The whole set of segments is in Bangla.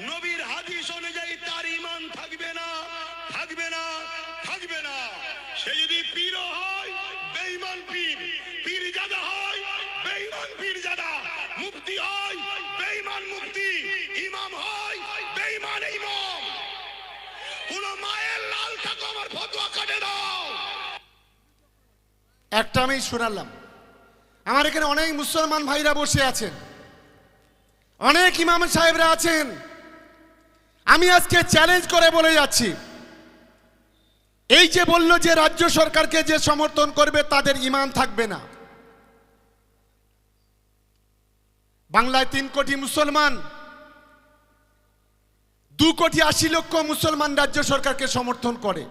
নবীর হাদিস অনুযায়ী তার ইমান থাকবে না থাকবে না থাকবে না। সে যদি পীর হয়, বেঈমান পীর। পীর জাদা হয়, বেঈমান পীর জাদা মুফতি হয়, বেঈমান মুফতি। ইমাম হয়, বেঈমান ইমাম। কোন মায়ের লাল থাকো, আমার ফতোয়া কাটে দাও। একটা আমি শোনালাম। আমার এখানে অনেক মুসলমান ভাইরা বসে আছেন। অনেক ইমাম সাহেবরা আছেন। আমি আজকে চ্যালেঞ্জ করে বলে যাচ্ছি। এই যে বলল যে রাজ্য সরকারকে যে সমর্থন করবে, তাদের ইমান থাকবে না। বাংলায় তিন কোটি মুসলমান, দু কোটি আশি লক্ষ মুসলমান রাজ্য সরকারকে সমর্থন করে।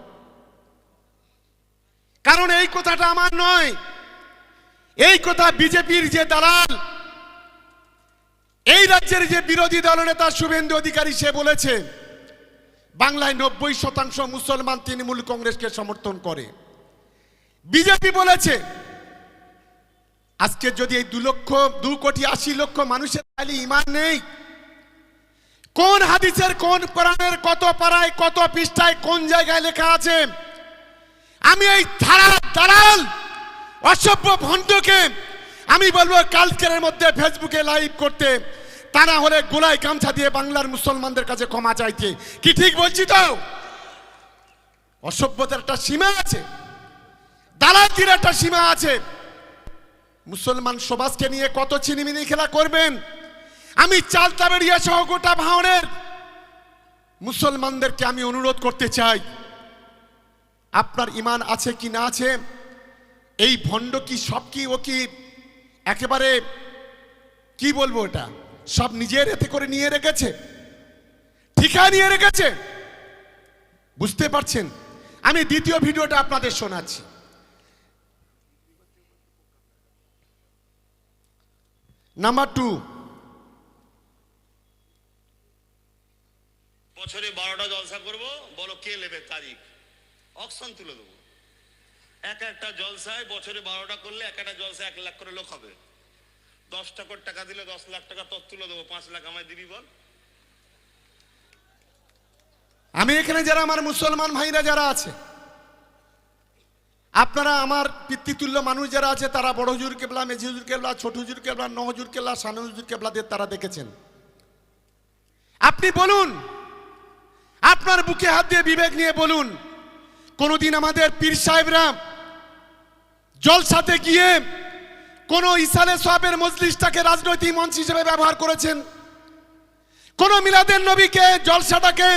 কারণ এই কথাটা আমার নয়। এই কথা বিজেপির যে দালাল এই রাজ্যের যে বিরোধী দলনেতা শুভেন্দু অধিকারী, সে বলেছে, বাংলায় নব্বই শতাংশ মুসলমান তৃণমূল কংগ্রেসকে সমর্থন করে। বিজেপি বলেছে, আজকে যদি এই দু লক্ষ, দু কোটি আশি লক্ষ মানুষের খালি ইমান নেই, কোন হাদিসের, কোন কোরআনের, কত পাড়ায়, কত পৃষ্ঠায়, কোন জায়গায় লেখা আছে, আমি এই ধারা দালাল, অসভ্য ভণ্ডকে আমি বলব, কালকের মধ্যে ফেসবুকে লাইভ করতে তা না হলে গোলায় গামছা দিয়ে বাংলার মুসলমানদের কাছে ক্ষমা চাইতে। কি ঠিক বলছি তো? অসভ্যতার একটা সীমা আছে। দালালটির একটা সীমা আছে। মুসলমান সমাজকে নিয়ে কত চিনিমিনি খেলা করবেন? আমি চালতা বেরিয়ে সহ গোটা ভাঙনের মুসলমানদেরকে আমি অনুরোধ করতে চাই, আপনার ইমান আছে কি না আছে? এই ভণ্ড কি সব কি ও কি একেবারে, কি বলব এটা? সব নিজের এতে করে নিয়ে রেখেছে। ঠিকায় নিয়ে রেখেছে। বুঝতে পারছেন? আমি দ্বিতীয় ভিডিওটা আপনাদের শোনাচ্ছি। নাম্বার টু বছরে বারোটা জলসা করব, বলো কে নেবে তারিখ? অকশন তুলে দেবো। এক একটা জলসায় বছরে বারোটা করলে এক একটা জলসায় এক লাখ করে লোক হবে। দশটা করে টাকা দিলে দশ লাখ টাকা তোর তুলে দেবো, পাঁচ লাখ আমায় দিবি বল। আমি এখানে যারা আমার মুসলমান ভাইরা যারা আছে, আপনারা আমার পিতৃতুল্য মানুষ যারা আছে, তারা বড় হুজুর কেবলা, মেঝি হুজুর কেবলা, ছোট হুজুর কেবলা ন হুজুর কেবলা, সানু হুজুর কেবলাদের তারা দেখেছেন। আপনি বলুন, আপনার বুকে হাত দিয়ে বিবেক নিয়ে বলুন কোনোদিন আমাদের পীর সাহেবরা জলসাতে গিয়ে কোন ইসালে সাহেবের মজলিসটাকে রাজনৈতিক মঞ্চ হিসেবে ব্যবহার করেছেন। কোন মিলাদের নবীকে জলসাটাকে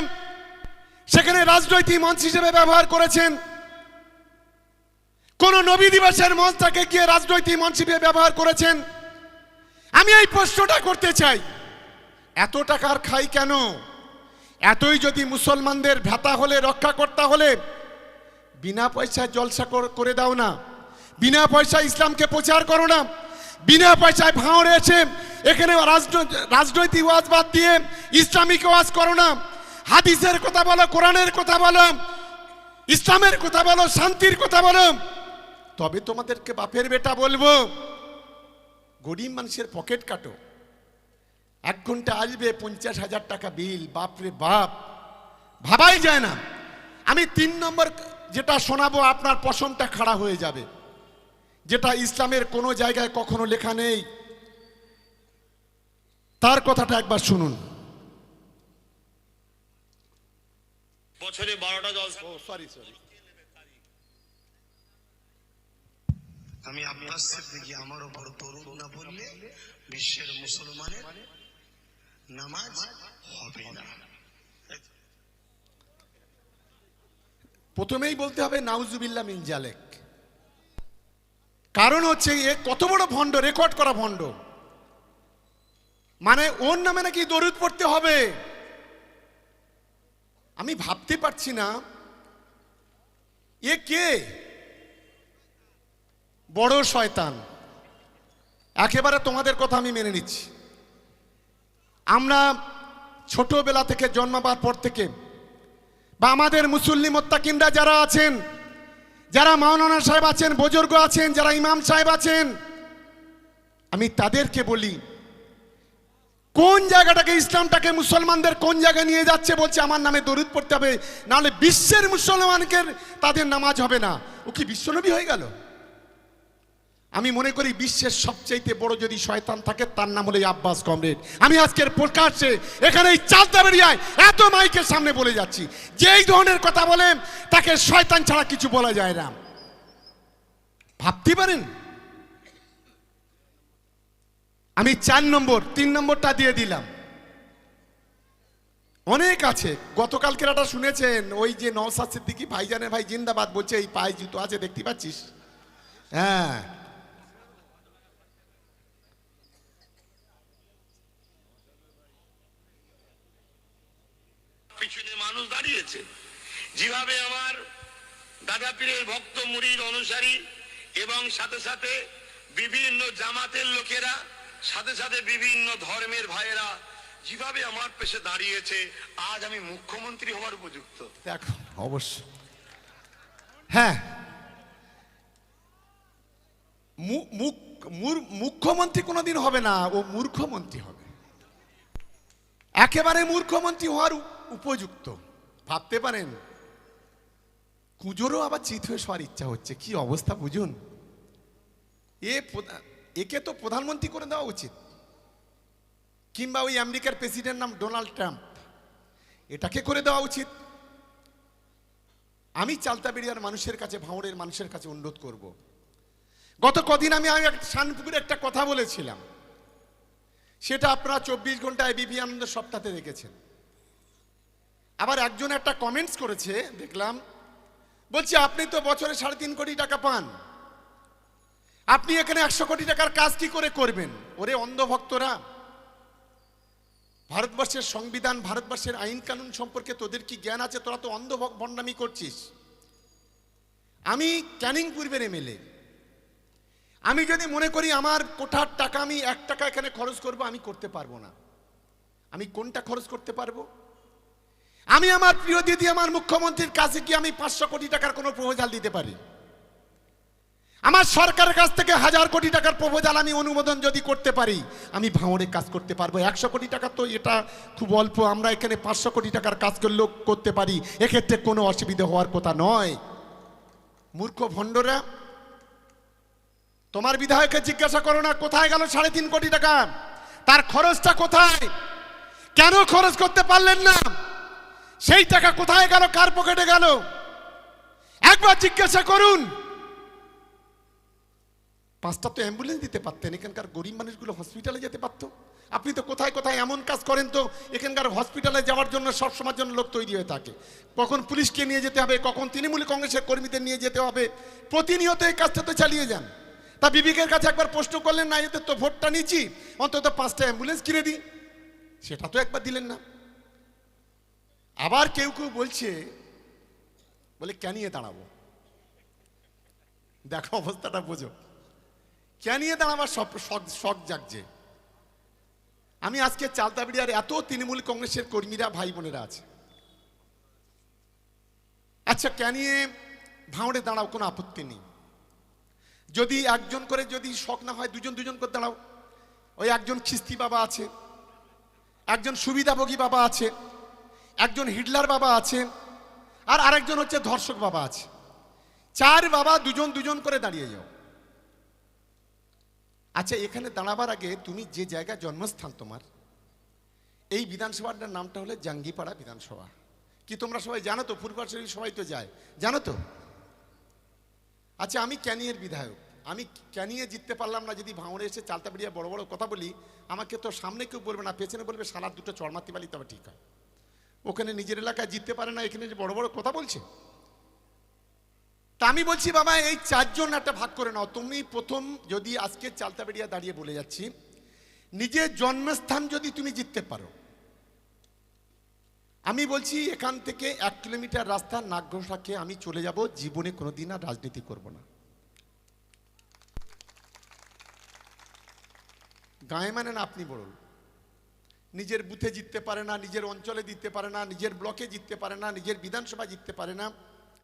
সেখানে রাজনৈতিক মঞ্চ হিসেবে ব্যবহার করেছেন। কোন নবী দিবসের মঞ্চটাকে গিয়ে রাজনৈতিক মঞ্চ হিসেবে ব্যবহার করেছেন। আমি এই প্রশ্নটা করতে চাই, এত টাকার খাই কেন? এতই যদি মুসলমানদের ভ্যাতা হলে রক্ষা করতে হলে বিনা পয়সায় জলসা কর- দাও না। বিনা পয়সায় ইসলামকে প্রচার করো না। বিনা পয়সায় ভাঁড় এসে এখানে রাজনৈ- রাজনৈতিক ওয়াজ বাদ দিয়ে ইসলামিক ওয়াজ করো না। হাদিসের কথা বলো, কোরআনের কথা বলো, ইসলামের কথা বলো, শান্তির কথা বলো। তবে তোমাদেরকে বাপের বেটা বলব, গরিব মানুষের পকেট কাটো। এক ঘণ্টা আসবে, পঞ্চাশ হাজার টাকা বিল, বাপরে বাপ। ভাবাই যায় না। আমি তিন নম্বর যেটা শোনাবো আপনার পশমটা খাড়া হয়ে যাবে। যেটা ইসলামের কোনো জায়গায় কখনো লেখা নেই। তার কথাটা একবার শুনুন। বছরে বারোটা জলসা সরি সরি আমি আব্বাস সিদ্দিকী আমার ওপর দরুদ না বললে বিশ্বের মুসলমানের নামাজ হবে না প্রথমেই বলতে হবে নাউজুবিল্লা মিন জালেক। কারণ হচ্ছে এ কত বড় ভণ্ড, রেকর্ড করা ভণ্ড। মানে ওর নামে নাকি দরুদ পড়তে হবে। আমি ভাবতে পারছি না, এ কে? বড় শয়তান। একেবারে তোমাদের কথা আমি মেনে নিচ্ছি। আমরা ছোটবেলা থেকে জন্মাবার পর থেকে বা আমাদের মুসল্লি মোত্তাকিনরা যারা আছেন, যারা মাওলানা সাহেব আছেন, বুজুর্গ আছেন, যারা ইমাম সাহেব আছেন, আমি তাদেরকে বলি, কোন জায়গাটাকে ইসলামটাকে মুসলমানদের কোন জায়গায় নিয়ে যাচ্ছে বলছে, আমার নামে দরুদ পড়তে হবে, নাহলে বিশ্বের মুসলমানকে তাদের নামাজ হবে না। ও কি বিশ্বনবী হয়ে গেল? আমি মনে করি বিশ্বের সবচাইতে বড় যদি শয়তান থাকে, তার নাম হলো আব্বাস কমরেড আমি আজকের প্রকাশ্যে এখানে এই চালতা বেরিয়ায় এত মাইকের সামনে বলে যাচ্ছি। যেই ধরনের কথা বলেন তাকে শয়তান ছাড়া কিছু বলা যায় না। ভাবতে পারেন? আমি চার নম্বর, তিন নম্বরটা দিয়ে দিলাম। অনেক আছে। গতকালকের একটা শুনেছেন, ওই যে নওসাদ সিদ্দিকি ভাইজানের ভাই জিন্দাবাদ বলছে, এই পায়ে জুতো আছে, দেখতে পাচ্ছিস? হ্যাঁ পিছনে মানুষ দাঁড়িয়েছে যেভাবে আমার দাদা পীরের ভক্ত মুড়ির অনুসারী এবং সাথে সাথে বিভিন্ন জামাতের লোকেরা, সাথে সাথে বিভিন্ন ধর্মের ভাইয়েরা যেভাবে আমার পেশে দাঁড়িয়েছে, আজ আমি মুখ্যমন্ত্রী হওয়ার উপযুক্ত। দেখো, অবশ্য। হ্যাঁ। মুখ্যমন্ত্রী কোনোদিন হবে না, ও মূর্খমন্ত্রী হবে। একেবারে মূর্খমন্ত্রী হওয়ার উপযুক্ত। ভাবতে পারেন? কুজোরও আবার চিত হয়ে শোয়ার ইচ্ছা হচ্ছে। কি অবস্থা বুঝুন? এ একে তো প্রধানমন্ত্রী করে দেওয়া উচিত। কিংবা ওই আমেরিকার প্রেসিডেন্ট নাম ডোনাল্ড ট্রাম্প। এটাকে করে দেওয়া উচিত। আমি চালতাবেড়িয়ার মানুষের কাছে, ভাঙড়ের মানুষের কাছে অনুরোধ করব। গত কদিন আমি শানপুকুরে একটা কথা বলেছিলাম। সেটা আপনারা চব্বিশ ঘন্টায় বিবি আনন্দ সপ্তাহে দেখেছেন। আবার একজন একটা কমেন্টস করেছে, দেখলাম বলছি, আপনি তো বছরে সাড়ে তিন কোটি টাকা পান। আপনি এখানে একশো কোটি টাকার কাজ কি করে করবেন? ওরে অন্ধভক্তরা, ভারতবর্ষের সংবিধান, ভারতবর্ষের আইন কানুন সম্পর্কে তোদের কি জ্ঞান আছে? তোরা তো অন্ধ ভণ্ডামি করছিস। আমি ক্যানিং পূর্বের এমএলএ আমি যদি মনে করি আমার কোঠার টাকা আমি এক টাকা এখানে খরচ করব, আমি করতে পারব না। আমি কোনটা খরচ করতে পারব? আমি আমার প্রিয় দিদি, আমার মুখ্যমন্ত্রীর কাছে কি আমি পাঁচশো কোটি টাকার কোনো প্রপোজাল দিতে পারি। আমার সরকারের কাছ থেকে হাজার কোটি টাকার প্রপোজাল আমি অনুমোদন যদি করতে পারি, আমি ভাঙড়ে কাজ করতে পারব। একশো কোটি টাকা তো এটা খুব অল্প, আমরা এখানে পাঁচশো কোটি টাকার কাজ করলেও করতে পারি। এক্ষেত্রে কোনো অসুবিধা হওয়ার কথা নয়। মূর্খ ভণ্ডরা, তোমার বিধায়ককে জিজ্ঞাসা করো না, কোথায় গেল সাড়ে তিন কোটি টাকা? তার খরচটা কোথায়? কেন খরচ করতে পারলেন না? সেই টাকা কোথায় গেল? কার পকেটে গেল? একবার জিজ্ঞাসা করুন। পাঁচটা তো অ্যাম্বুলেন্স দিতে পারতেন। এখানকার গরিব মানুষগুলো হসপিটালে যেতে পারতো। আপনি তো কোথায় কোথায় এমন কাজ করেন তো, এখানকার হসপিটালে যাওয়ার জন্য সব সময়ের জন্য লোক তৈরি হয়ে থাকে। কখন পুলিশকে নিয়ে যেতে হবে, কখন তৃণমূল কংগ্রেসের কর্মীদের নিয়ে যেতে হবে, প্রতিনিয়ত এই কাজটা তো চালিয়ে যান। তা বিবেকের কাছে একবার প্রশ্ন করলেন, না, এদের তো ভোটটা নিচ্ছি, অন্তত পাঁচটা অ্যাম্বুলেন্স কিনে দিই। সেটা তো একবার দিলেন না। আবার কেউ কেউ বলছে, বলে ক্যানিয়ে দাঁড়াবো? দেখো অবস্থাটা বোঝো। ক্যানিয়ে দাঁড়াবার সব শখ শখ জাগছে? আমি আজকে চালতাবিড়িয়ার এত তৃণমূল কংগ্রেসের কর্মীরা, ভাই বোনেরা আছে। আচ্ছা ক্যানিয়ে ভাঁড়ে দাঁড়াও, কোনো আপত্তি নেই। যদি একজন করে যদি শখ না হয়, দুজন দুজন করে দাঁড়াও। ওই একজন খিস্তি বাবা আছে, একজন সুবিধাভোগী বাবা আছে একজন হিটলার বাবা আছেন আর আরেকজন হচ্ছে ধর্ষক বাবা আছে। চার বাবা দুজন দুজন করে দাঁড়িয়ে যাও। আচ্ছা এখানে দাঁড়াবার আগে তুমি যে জায়গা জন্মস্থান তোমার, এই বিধানসভাটার নামটা হলো জাঙ্গিপাড়া বিধানসভা। কি তোমরা সবাই জানো তো? শরীফ সবাই তো যায়। জানো তো? আচ্ছা আমি ক্যানিয়ের বিধায়ক। আমি ক্যানিয়ে জিততে পারলাম না, যদি ভাঙড়ে এসে চালতা বেরিয়ে বড় বড় কথা বলি, আমাকে তো সামনে কেউ বলবে না, পেছনে বলবে সালাদ দুটো চড়মাতি পালি তবে ঠিক হয়। ওখানে নিজের এলাকায় জিততে পারে না, এখানে যে বড় বড় কথা বলছে। তা আমি বলছি, বাবা, এই চারজন একটা ভাগ করে নাও। তুমি প্রথম যদি আজকে চালতা বেরিয়া দাঁড়িয়ে বলে যাচ্ছি, নিজের জন্মস্থান যদি তুমি জিততে পারো। আমি বলছি, এখান থেকে এক কিলোমিটার রাস্তা নাগঘোষাকে আমি চলে যাব, জীবনে কোনোদিন আর রাজনীতি করব না। গায়ে মানে না, আপনি বলুন। নিজের বুথে জিততে পারে না, নিজের অঞ্চলে জিততে পারে না, নিজের ব্লকে জিততে পারে না, নিজের বিধানসভা জিততে পারে না।